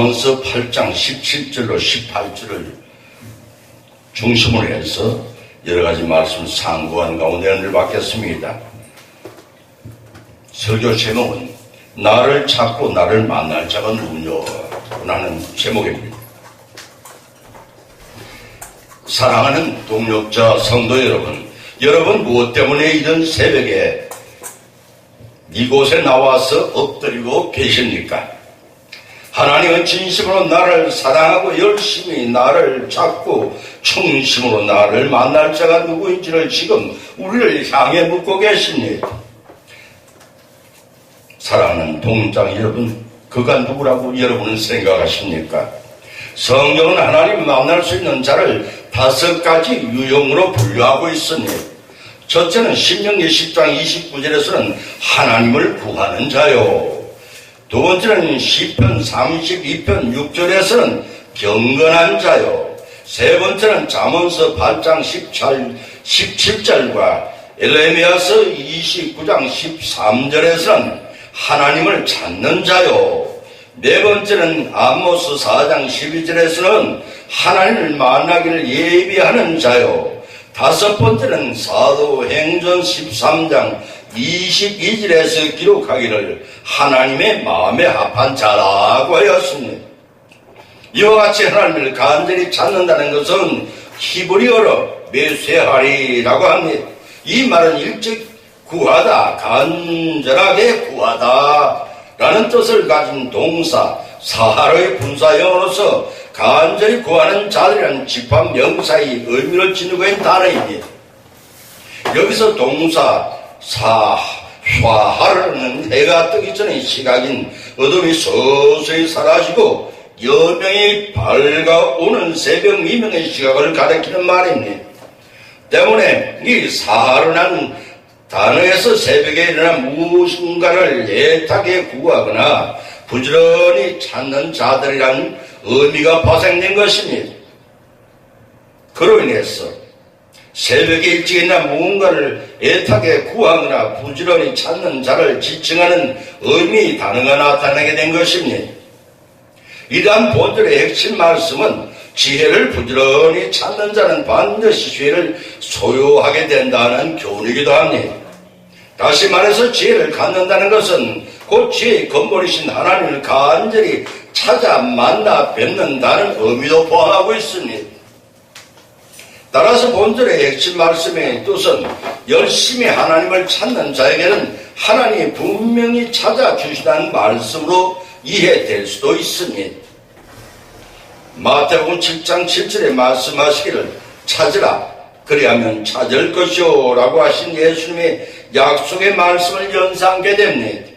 잠언서 8장 17절로 18절을 중심으로 해서 여러 가지 말씀 상고한 가운데 은혜를 받겠습니다. 설교 제목은 나를 찾고 나를 만날 자가 누구냐 라는 제목입니다. 사랑하는 동력자 성도 여러분, 여러분 무엇 때문에 이런 새벽에 이곳에 나와서 엎드리고 계십니까? 하나님은 진심으로 나를 사랑하고 열심히 나를 찾고 충심으로 나를 만날 자가 누구인지를 지금 우리를 향해 묻고 계십니다. 사랑하는 동장 여러분, 그가 누구라고 여러분은 생각하십니까? 성경은 하나님 만날 수 있는 자를 다섯 가지 유형으로 분류하고 있습니다. 첫째는 신명기 10장 29절에서는 하나님을 구하는 자요. 두 번째는 시편 32편 6절에서는 경건한 자요. 세 번째는 잠언서 8장 17, 17절과 엘레미아서 29장 13절에서는 하나님을 찾는 자요. 네 번째는 아모스 4장 12절에서는 하나님을 만나기를 예비하는 자요. 다섯 번째는 사도행전 13장 22절에서 기록하기를 하나님의 마음에 합한 자라고 하였습니다. 이와 같이 하나님을 간절히 찾는다는 것은 히브리어로 메세하리라고 합니다. 이 말은 일찍 구하다, 간절하게 구하다 라는 뜻을 가진 동사 사하로의 분사형으로서 간절히 구하는 자들이라는 집합 명사의 의미를 지니고 있는 단어입니다. 여기서 동사 사, 쏴하르는 해가 뜨기 전의 시각인 어둠이 서서히 사라지고 여명이 밝아오는 새벽 미명의 시각을 가리키는 말입니다. 때문에 이 사하르는 단어에서 새벽에 일어난 무엇인가를 애타게 구하거나 부지런히 찾는 자들이란 의미가 파생된 것입니다. 그로 인해서 새벽에 일찍 일어나 무언가를 애타게 구하거나 부지런히 찾는 자를 지칭하는 의미 단어가 나타나게 된 것입니다. 이러한 본절의 핵심 말씀은 지혜를 부지런히 찾는 자는 반드시 지혜를 소유하게 된다는 교훈이기도 합니다. 다시 말해서 지혜를 갖는다는 것은 곧 지혜의 근본이신 하나님을 간절히 찾아 만나 뵙는다는 의미도 포함하고 있습니다. 따라서 본절의 핵심 말씀의 뜻은 열심히 하나님을 찾는 자에게는 하나님이 분명히 찾아주시다는 말씀으로 이해될 수도 있습니다. 마태복음 7장 7절에 말씀하시기를 찾으라 그리하면 찾을 것이오 라고 하신 예수님의 약속의 말씀을 연상하게 됩니다.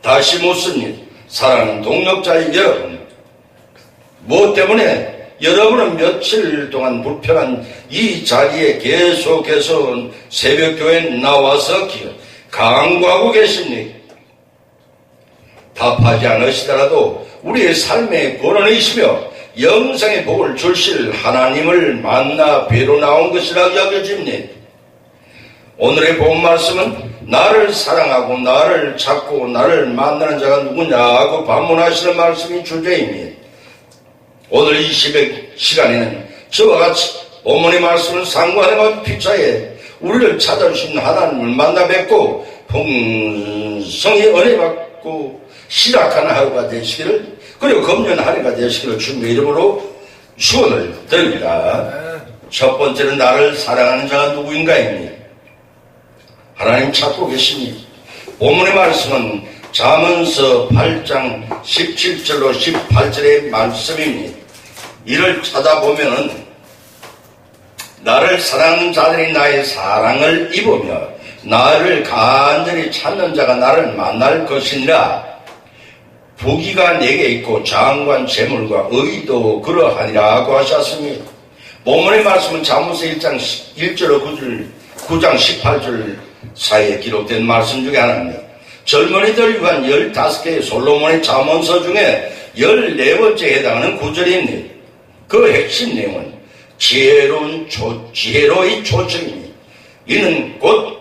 다시 묻습니다. 사랑하는 동력자의 여러분 무엇 때문에 여러분은 며칠 동안 불편한 이 자리에 계속해서 새벽교회에 나와서 강구하고 계십니까? 답하지 않으시더라도 우리의 삶의 권원이시며 영생의 복을 줄실 하나님을 만나 뵈러 나온 것이라 여겨집니다. 오늘의 본 말씀은 나를 사랑하고 나를 찾고 나를 만나는 자가 누구냐고 반문하시는 말씀이 주제입니다. 오늘 이 시간에는 저와 같이 어머니 말씀을 상관하고 피차에 우리를 찾아주신 하나님을 만나 뵙고 풍성히 은혜 받고 시락하는 하루가 되시기를 그리고 금년 한 해가 되시기를 주님의 이름으로 축원을 드립니다. 첫 번째는 나를 사랑하는 자가 누구인가입니다. 하나님 찾고 계십니다. 오문의 말씀은 자문서 8장 17절로 18절의 말씀입니다. 이를 찾아보면은 나를 사랑하는 자들이 나의 사랑을 입으며 나를 간절히 찾는 자가 나를 만날 것이니라 부기가 내게 있고 장관 재물과 의도 그러하니라고 하셨습니다. 본문의 말씀은 자문서 1장 1절로 9절, 9장 18절 사이에 기록된 말씀 중에 하나입니다. 젊은이들 위한 15개의 솔로몬의 자문서 중에 14번째에 해당하는 구절입니다. 그 핵심 내용은 지혜로운 초, 지혜로의 초청입니다. 이는 곧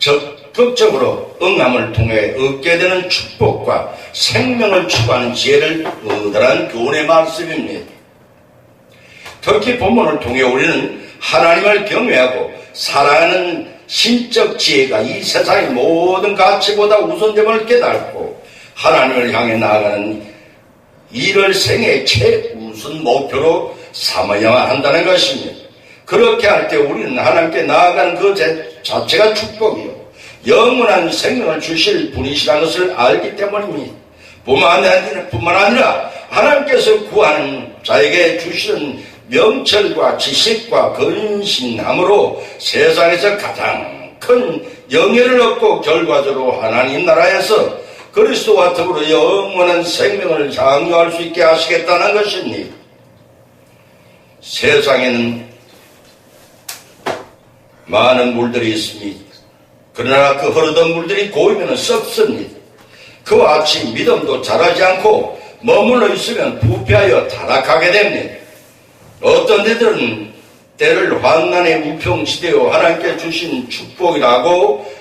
적극 적극적으로 응함을 통해 얻게 되는 축복과 생명을 추구하는 지혜를 얻으라는 교훈의 말씀입니다. 특히 본문을 통해 우리는 하나님을 경외하고 사랑하는 신적 지혜가 이 세상의 모든 가치보다 우선됨을 깨닫고 하나님을 향해 나아가는 이를 생애의 최 우선 목표로 삼아야만 한다는 것입니다. 그렇게 할 때 우리는 하나님께 나아가는 그 자체가 축복이요. 영원한 생명을 주실 분이시라는 것을 알기 때문입니다. 뿐만 아니라, 뿐만 아니라 하나님께서 구하는 자에게 주시는 명철과 지식과 근신함으로 세상에서 가장 큰 영예를 얻고 결과적으로 하나님 나라에서 그리스도와 더불어 영원한 생명을 장려할 수 있게 하시겠다는 것입니다. 세상에는 많은 물들이 있습니다. 그러나 그 흐르던 물들이 고이면 썩습니다. 그와 같이 믿음도 자라지 않고 머물러 있으면 부패하여 타락하게 됩니다. 어떤 데들은 때를 환난의 무평시대요 하나님께 주신 축복이라고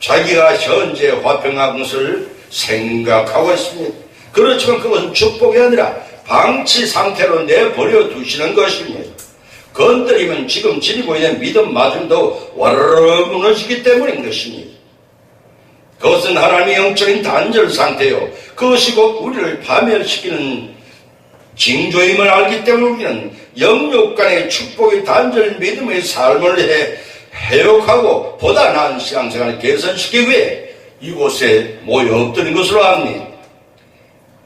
자기가 현재 화평한 것을 생각하고 있습니다. 그렇지만 그것은 축복이 아니라 방치 상태로 내버려 두시는 것입니다. 건드리면 지금 지니고 있는 믿음마저도 와르르 무너지기 때문인 것입니다. 그것은 하나님의 영적인 단절 상태요. 그것이 곧 우리를 파멸시키는 징조임을 알기 때문에 우리는 영육 간의 축복의 단절 믿음의 삶을 해 해욕하고 보다 나은 신앙생활을 개선시키기 위해 이곳에 모여 엎드린 것으로 압니다.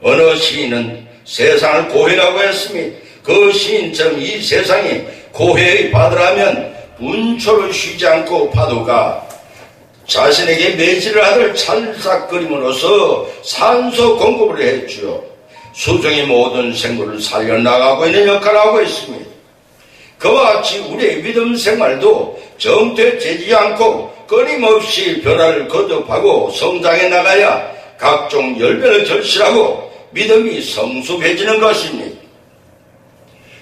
어느 시인은 세상을 고해라고 했습니다. 그 시인처럼 이 세상이 고해의 바다라면 운초를 쉬지 않고 파도가 자신에게 매질을 하들 찰싹거림으로써 산소 공급을 해주어 수정의 모든 생물을 살려나가고 있는 역할을 하고 있습니다. 그와 같이 우리의 믿음 생활도 정퇴되지 않고 끊임없이 변화를 거듭하고 성장해 나가야 각종 열매를 절실하고 믿음이 성숙해지는 것입니다.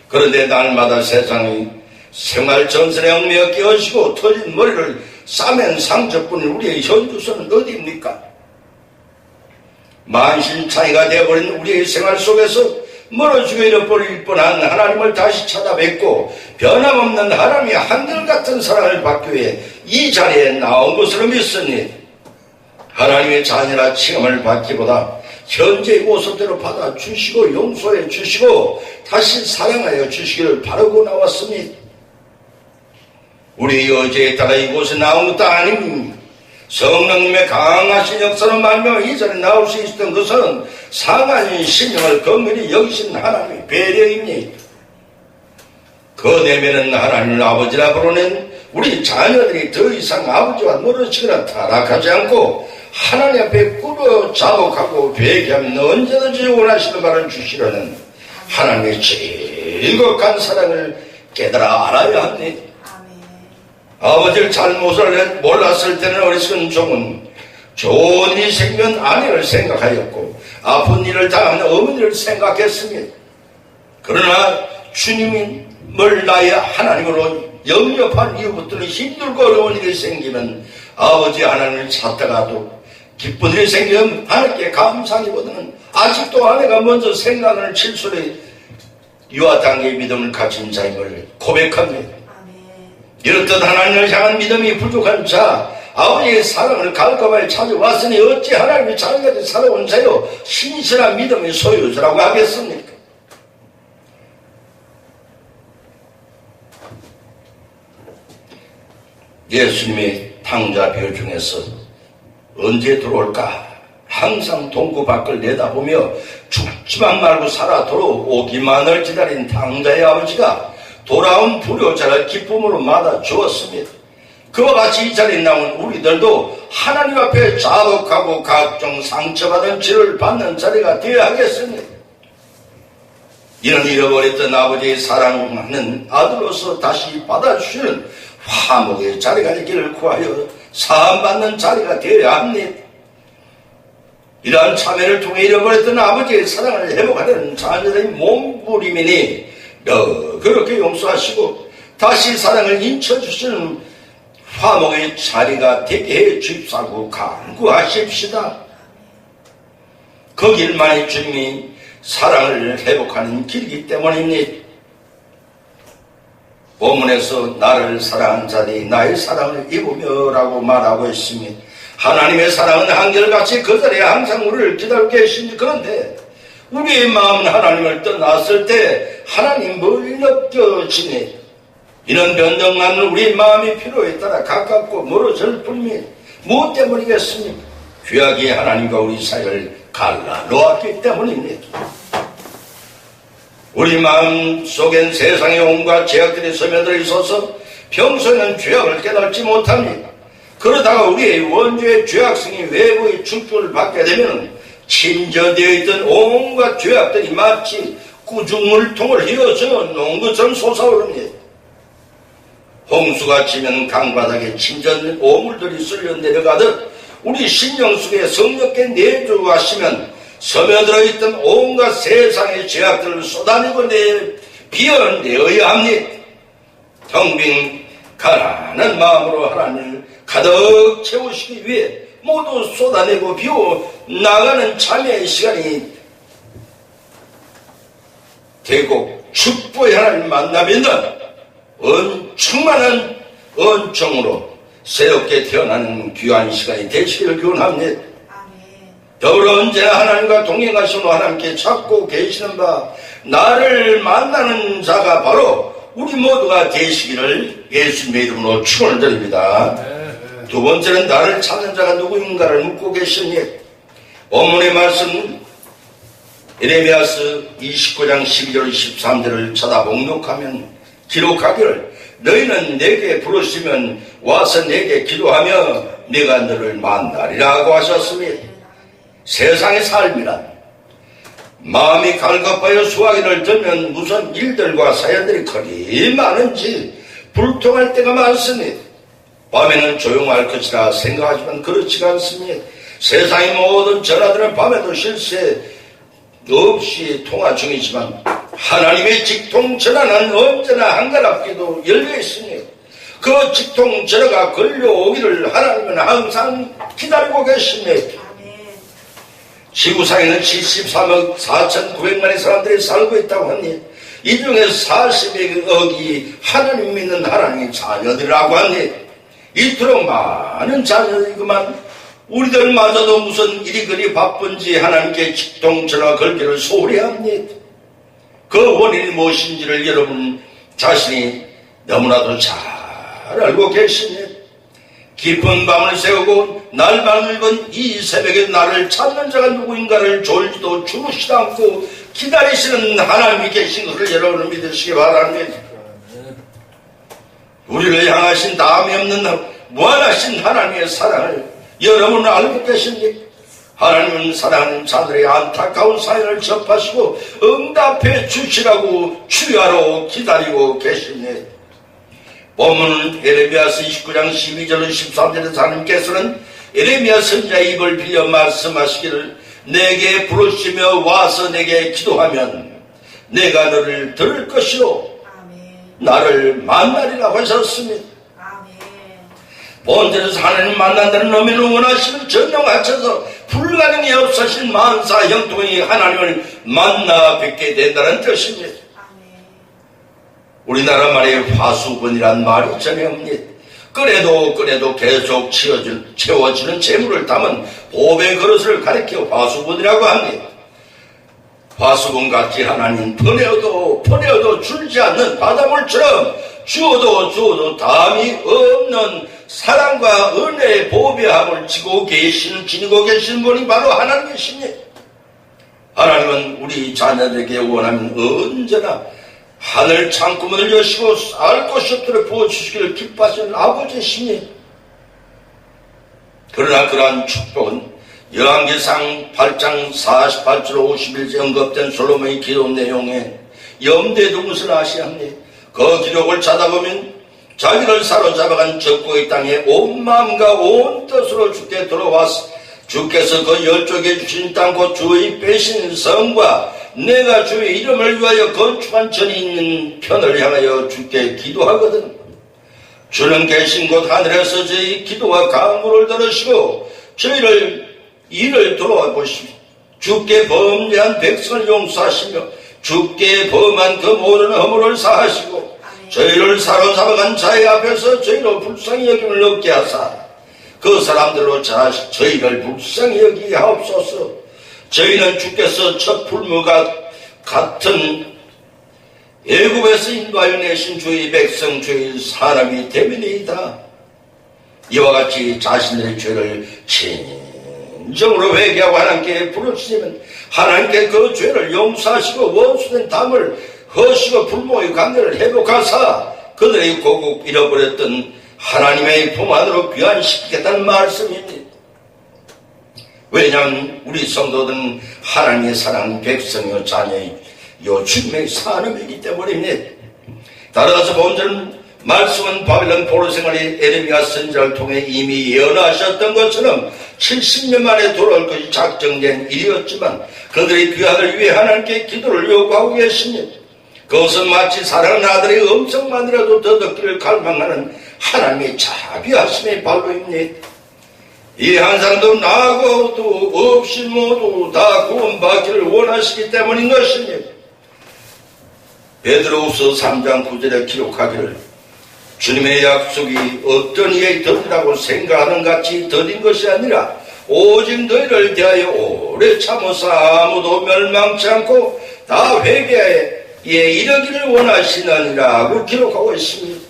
그런데 날마다 세상의 생활 전선에 얽매여 끼어지고 터진 머리를 싸맨 상처뿐인 우리의 현주소는 어디입니까? 만신창이가 되어버린 우리의 생활 속에서 멀어지고 잃어버릴 뻔한 하나님을 다시 찾아뵙고 변함없는 하나님의 한결같은 사랑을 받기 위해 이 자리에 나온 것으로 믿습니다. 하나님의 자녀라 칭함을 받기보다 현재의 모습대로 받아주시고 용서해 주시고 다시 사랑하여 주시기를 바라고 나왔습니다. 우리 어제에 따라 이곳에 나온 것도 아닙니다. 성령님의 강하신 역사로 말며 이 자리에 나올 수 있었던 것은 상한 신령을 건밀히 여기신 하나님의 배려입니다. 그 내면은 하나님을 아버지라 부르는 우리 자녀들이 더 이상 아버지와 멀어지거나 타락하지 않고 하나님 앞에 꿇어 자복하고 회개하면 언제든지 원하시는 바를 주시려는 하나님의 즐거운 사랑을 깨달아 알아야 합니다. 아버지를 잘못을 몰랐을 때는 어리석은 종은 좋은 일이 생기면 아내를 생각하였고 아픈 일을 당하는 어머니를 생각했습니다. 그러나 주님을 나의 하나님으로 영접한 이후부터는 힘들고 어려운 일이 생기면 아버지 하나님을 찾다가도 기쁜 일이 생기면 하나님께 감사하기보다는 아직도 아내가 먼저 생각을 칠수록 이와 단계의 믿음을 가진 자임을 고백합니다. 이렇듯 하나님을 향한 믿음이 부족한 자, 아버지의 사랑을 갈급하여 찾아왔으니 어찌 하나님의 자녀같이 살아온 자요 신실한 믿음의 소유자라고 하겠습니까? 예수님의 탕자 비유 중에서 언제 들어올까? 항상 동구 밖을 내다보며 죽지만 말고 살아 돌아오기만을 기다린 탕자의 아버지가 돌아온 불효자를 기쁨으로 맞아 주었습니다. 그와 같이 이 자리에 나온 우리들도 하나님 앞에 자복하고 각종 상처받은 죄를 받는 자리가 되어야 하겠습니다. 이런 잃어버렸던 아버지의 사랑하는 아들로서 다시 받아주시는 화목의 자리가 있기를 구하여 사함받는 자리가 되어야 합니다. 이러한 참회를 통해 잃어버렸던 아버지의 사랑을 회복하려는 자녀들의 몸부림이니 너 그렇게 용서하시고 다시 사랑을 인쳐주시는 화목의 자리가 되게 해 주입사고 간구하십시다. 그 길만이 주님이 사랑을 회복하는 길이기 때문입니다. 본문에서 나를 사랑한 자들이 나의 사랑을 입으며 라고 말하고 있습니다. 하나님의 사랑은 한결같이 그 자리에 항상 우리를 기다리고 계십니다. 그런데 우리의 마음은 하나님을 떠났을 때 하나님 멀리 느껴지니 이런 변덕만 우리 마음의 필요에 따라 가깝고 멀어질 뿐입니다. 무엇 때문이겠습니까? 귀하게 하나님과 우리 사이를 갈라 놓았기 때문입니다. 우리 마음 속엔 세상의 온갖 죄악들이 스며들어 있어서 평소에는 죄악을 깨닫지 못합니다. 그러다가 우리의 원죄의 죄악성이 외부의 축조를 받게 되면 침전되어 있던 온갖 죄악들이 마치 구중물통을 휘어져 것처럼 솟아오릅니다. 홍수가 치면 강바닥에 침전 오물들이 쓸려 내려가듯 우리 신령 속에 성령께 내주하시면 스며들어 있던 온갖 세상의 죄악들을 쏟아내고 내 비워내어야 합니다. 텅빈 가난한 마음으로 하나님을 가득 채우시기 위해 모두 쏟아내고 비워 나가는 참여의 시간이 되고 축복의 하나님 만나면 은 충만한 은총으로 새롭게 태어나는 귀한 시간이 되시기를 기원합니다. 더불어 언제나 하나님과 동행하시고 하나님께 찾고 계시는 바 나를 만나는 자가 바로 우리 모두가 되시기를 예수님의 이름으로 축원을 드립니다. 두 번째는 나를 찾는 자가 누구인가를 묻고 계십니다. 본문의 말씀 에레미야스 29장 12절 13절을 쳐다 봉독하면 기록하기를 너희는 내게 부르시면 와서 내게 기도하며 내가 너를 만나리라고 하셨습니다. 세상의 삶이란 마음이 갈급하여 수화기를 들면 무슨 일들과 사연들이 그리 많은지 불통할 때가 많습니다. 밤에는 조용할 것이라 생각하지만 그렇지가 않습니다. 세상의 모든 전화들은 밤에도 실세 없이 통화 중이지만 하나님의 직통 전화는 언제나 한가롭게도 열려 있으니 그 직통 전화가 걸려오기를 하나님은 항상 기다리고 계십니다. 지구상에는 73억 4,900만의 사람들이 살고 있다고 하니 이 중에 40억이 하나님 믿는 하나님의 자녀들이라고 하니 이토록 많은 자녀이구만 우리들마저도 무슨 일이 그리 바쁜지 하나님께 직통전화 걸기를 소홀히 합니다. 그 원인이 무엇인지를 여러분 자신이 너무나도 잘 알고 계십니다. 깊은 밤을 새우고 날 밝은 이 새벽에 나를 찾는 자가 누구인가를 졸지도 주무시지 않고 기다리시는 하나님이 계신 것을 여러분은 믿으시기 바랍니다. 우리를 향하신 다음이 없는 무한하신 하나님의 사랑을 여러분은 알고 계십니까? 하나님은 사랑하는 자들의 안타까운 사연을 접하시고 응답해 주시라고 주야로 기다리고 계십니다. 본문은 에레미야서 29장 12절 13절에서 하나님께서는 에레미야 선자의 입을 빌려 말씀하시기를 내게 부르시며 와서 내게 기도하면 내가 너를 들을 것이요. 나를 만나리라고 하셨습니다. 아멘. 본전에서 하나님 만난다는 의미는 원하시는 합쳐서 불가능이 없으신 만사 형통이 하나님을 만나 뵙게 된다는 뜻입니다. 우리나라 말에 화수분이란 말이 전해옵니다. 끓여도 끓여도 계속 채워질, 채워지는 재물을 담은 보배 그릇을 가리켜 화수분이라고 합니다. 화수분 같이 하나님 퍼내어도 퍼내어도 줄지 않는 바닷물처럼 주어도 주어도 담이 없는 사랑과 은혜의 보배함을 지고 계시는 지니고 계시는 분이 바로 하나님이십니다. 하나님은 우리 자녀들에게 원하면 언제나 하늘 창구문을 여시고 쌀 것이 없도록 부어주시기를 기뻐하시는 아버지시니 그러나 그러한 축복은 여한계상 8장 48절 51절 언급된 솔로몬의 기도 내용에 염두에 둔 것을 아셔야 합니다. 그 기록을 찾아보면 자기를 사로잡아간 적고의 땅에 온 마음과 온 뜻으로 주께 들어와서 주께서 그 열쪽에 주신 땅 곧 주의 빼신 성과 내가 주의 이름을 위하여 건축한 전이 있는 편을 향하여 주께 기도하거든. 주는 계신 곳 하늘에서 저희 기도와 간구를 들으시고 저희를 이를 돌아와 보시고 주께 범죄한 백성을 용서하시며 주께 범한 그 모든 허물을 사하시고 저희를 사로잡아간 자의 앞에서 저희로 불쌍히 여김을 얻게 하사 그 사람들로 자 저희를 불쌍히 여기게 하옵소서 저희는 주께서 첫 풀무가 같은 애굽에서 인도하여 내신 주의 백성 주의 사람이 되면이다. 이와 같이 자신들의 죄를 진정으로 회개하고 하나님께 부르시면 하나님께 그 죄를 용서하시고 원수된 담을 허시고 불모의 관계를 회복하사 그들의 고국 잃어버렸던 하나님의 품 안으로 귀환시키겠다는 말씀입니다. 왜냐하면 우리 성도들은 하나님의 사랑 백성이요 자녀요 주님의 사람이기 때문입니다. 따라서 본절은 말씀은 바빌론 포로 생활의 에레미야 선지자를 통해 이미 예언하셨던 것처럼 70년 만에 돌아올 것이 작정된 일이었지만 그들의 귀환을 위해 하나님께 기도를 요구하고 계십니다. 그것은 마치 사랑하는 아들의 음성만이라도 더 듣기를 갈망하는 하나님의 자비하심의 발로입니다. 이 한 사람도 나하고도 없이 모두 다 구원받기를 원하시기 때문인 것입니다. 베드로우서 3장 9절에 기록하기를 주님의 약속이 어떤 이에 더디라고 생각하는 같이 더딘 것이 아니라 오직 너희를 대하여 오래 참으사 아무도 멸망치 않고 다 회개 에 이르기를 원하시느니라고 기록하고 있습니다.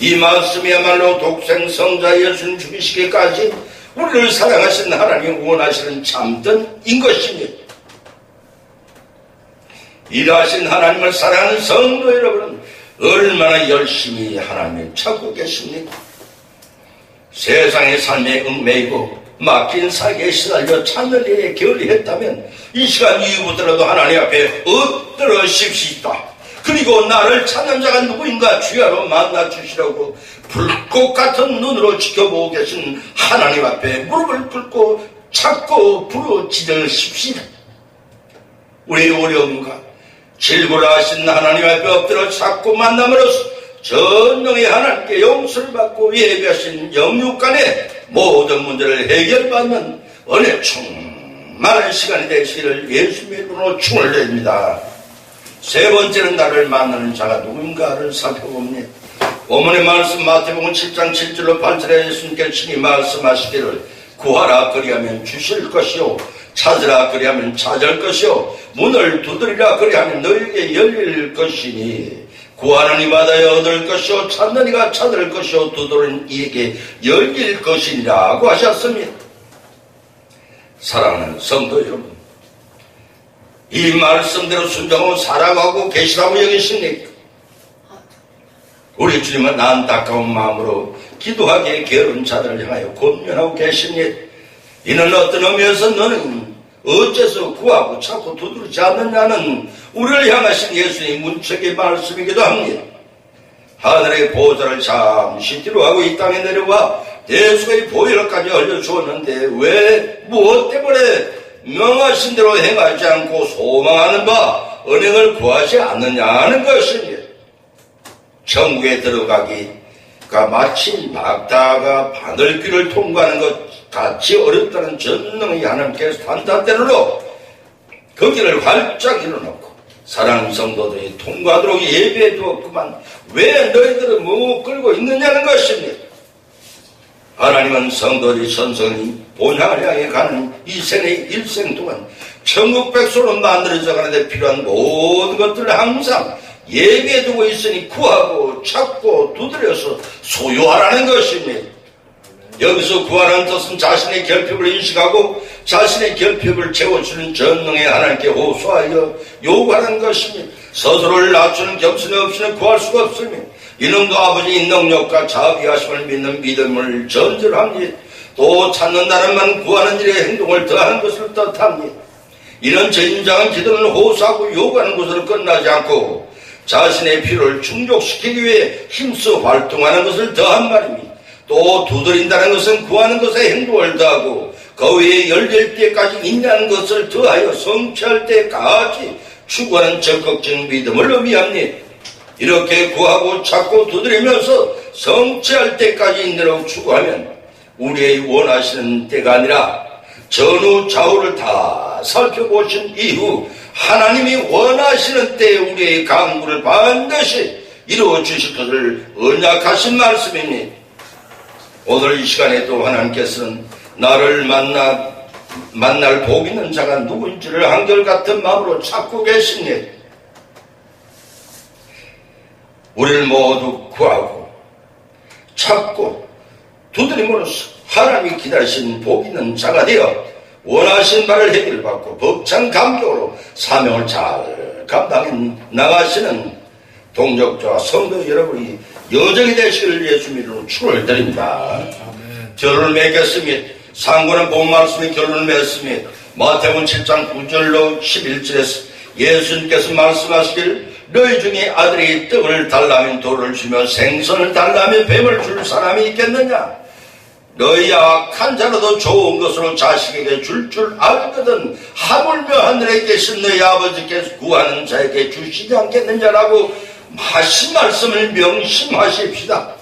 이 말씀이야말로 독생 성자 예수님 죽이시기까지 우리를 사랑하신 하나님 원하시는 참던인 것입니다. 일하신 하나님을 사랑하는 성도 여러분은 얼마나 열심히 하나님을 찾고 계십니까? 세상의 삶에 얽매이고 막힌 사기에 시달려 찾는 일에 결의했다면 이 시간 이후부터라도 하나님 앞에 엎드려 십시다. 그리고 나를 찾는 자가 누구인가 주야로 만나 주시라고 불꽃 같은 눈으로 지켜보고 계신 하나님 앞에 무릎을 꿇고 찾고 부르짖으십시다. 우리의 어려움과 질고를 하신 하나님 앞에 엎드려 찾고 만남으로써 전능의 하나님께 용서를 받고 예배하신 영육간의 모든 문제를 해결받는 은혜 충만한 시간이 되시기를 예수님의 이름으로 충을 드립니다. 세 번째는 나를 만나는 자가 누군가를 살펴봅니다. 어머니 말씀 마태복음 7장 7절로 8절에 예수님께 친히 말씀하시기를 구하라 그리하면 주실 것이요 찾으라 그리하면 찾을 것이요 문을 두드리라 그리하면 너에게 열릴 것이니 구하는 이마다 얻을 것이요 찾는 이가 찾을 것이요 두드리는 이에게 열릴 것이니라고 하셨습니다. 사랑하는 성도 여러분 이 말씀대로 순종하고 살아가고 계시라고 여기십니까? 우리 주님은 안타까운 마음으로 기도하기에 게으른 자들을 향하여 권면하고 계십니다. 이는 어떤 의미에서 너는 어째서 구하고 찾고 두드리지 않느냐는 우리를 향하신 예수님 문책의 말씀이기도 합니다. 하늘의 보좌를 잠시 뒤로 하고 이 땅에 내려와 대수의 보혈까지 알려주었는데 왜 무엇 때문에 명하신 대로 행하지 않고 소망하는 바 은행을 구하지 않느냐는 것입니다. 천국에 들어가기 가 마치 낙타가 바늘길을 통과하는 것 같이 어렵다는 전능의 하나님께서 그 길을 활짝 일어놓고 사랑하는 성도들이 통과하도록 예배해 두었구만 왜 너희들은 뭐 끌고 있느냐는 것입니다. 하나님은 성도들이 선성이 본향을 향해 가는 이 생의 일생 동안 천국 백성으로 만들어져 가는데 필요한 모든 것들을 항상 예배해 두고 있으니 구하고 찾고 두드려서 소유하라는 것입니다. 여기서 구하는 뜻은 자신의 결핍을 인식하고 자신의 결핍을 채워주는 전능의 하나님께 호소하여 요구하는 것입니다. 스스로를 낮추는 겸손이 없이는 구할 수가 없으며 이놈도 아버지의 능력과 자비하심을 믿는 믿음을 전제합니다. 또 찾는다는 만 구하는 일에 행동을 더하는 것을 뜻합니다. 이런 전인장은 기도를 호소하고 요구하는 것으로 끝나지 않고 자신의 필요를 충족시키기 위해 힘써 활동하는 것을 더한 말입니다. 또 두드린다는 것은 구하는 것에 행동을 더하고 그 위에 열릴 때까지 있냐는 것을 더하여 성취할 때까지 추구하는 적극적인 믿음을 의미합니다. 이렇게 구하고 찾고 두드리면서 성취할 때까지 인내로 추구하면 우리의 원하시는 때가 아니라 전후 좌우를 다 살펴보신 이후 하나님이 원하시는 때에 우리의 강구를 반드시 이루어 주실 것을 언약하신 말씀입니다. 오늘 이 시간에도 하나님께서는 나를 만나 만날 복 있는 자가 누구인지를 한결같은 마음으로 찾고 계십니다. 우리를 모두 구하고 찾고 두드림으로써 하나님이 기다리신 복 있는 자가 되어 원하신 바를 해결 받고 벅찬 감격으로 사명을 잘 감당해 나가시는 동력자와 성도 여러분이 여정이 되시길 예수님 이름으로 축원을 드립니다. 결론을 맺겠습니다. 상고는 본 말씀이 결론을 맺습니다. 마태복음 7장 9절로 11절에서 예수님께서 말씀하시길 너희 중에 아들이 떡을 달라면 돌을 주며 생선을 달라면 뱀을 줄 사람이 있겠느냐? 너희 악한 자라도 좋은 것으로 자식에게 줄줄 알거든 하물며 하늘에 계신 너희 아버지께서 구하는 자에게 주시지 않겠느냐라고 하신 말씀을 명심하십시다.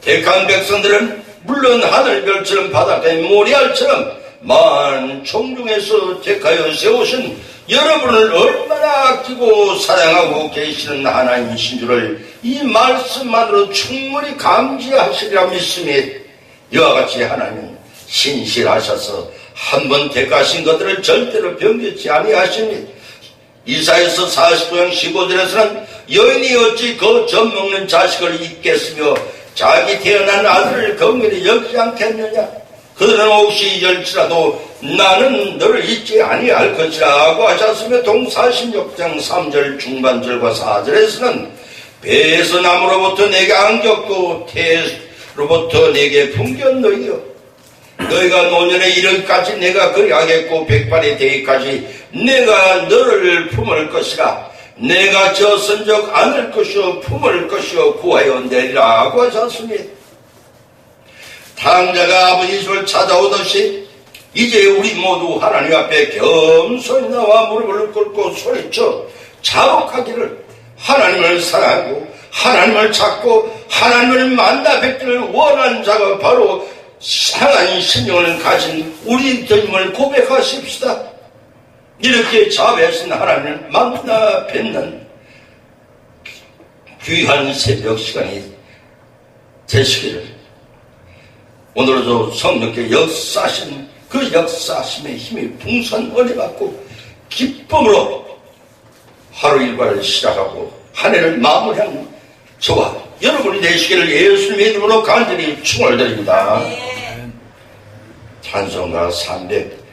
택한 백성들은 물론 하늘 별처럼 바닷가의 모리알처럼 만 총중에서 택하여 세우신 여러분을 얼마나 아끼고 사랑하고 계시는 하나님이신 줄을 이 말씀만으로 충분히 감지하시리라 믿습니다. 이와 같이 하나님은 신실하셔서 한번 택하신 것들을 절대로 변개치 아니하십니다. 이사에서 49장 15절에서는 여인이 어찌 그 젖 먹는 자식을 잊겠으며 자기 태어난 아들을 건강히 여기지 않겠느냐 그들은 혹시 잊을지라도 나는 너를 잊지 아니할 것이라고 하셨으며 동 46장 3절 중반절과 4절에서는 배에서 나무로부터 내게 안겼고 태 로부터 내게 너희여 너희가 노년에 이르기까지 내가 그리하겠고 백발이 되기까지 내가 너를 품을 것이라 내가 저 선 적 않을 것이요 품을 것이요 구하여 내리라고 하셨습니다. 탕자가 아버지 손을 찾아오듯이 이제 우리 모두 하나님 앞에 겸손히 나와 무릎을 꿇고 소리쳐 자복하기를 하나님을 사랑하고 하나님을 찾고 하나님을 만나 뵙기를 원하는 자가 바로 상한 신령을 가진 우리 주님을 고백하십시다. 이렇게 자비하신 하나님을 만나 뵙는 귀한 새벽 시간이 되시기를 오늘도 성령께 역사하신 그 역사하심의 힘이 풍선 받고 기쁨으로 하루 일과를 시작하고 한 해를 마무리하는 저와 여러분이 되시기를 예수님의 이름으로 간절히 충을 드립니다. 찬송가 300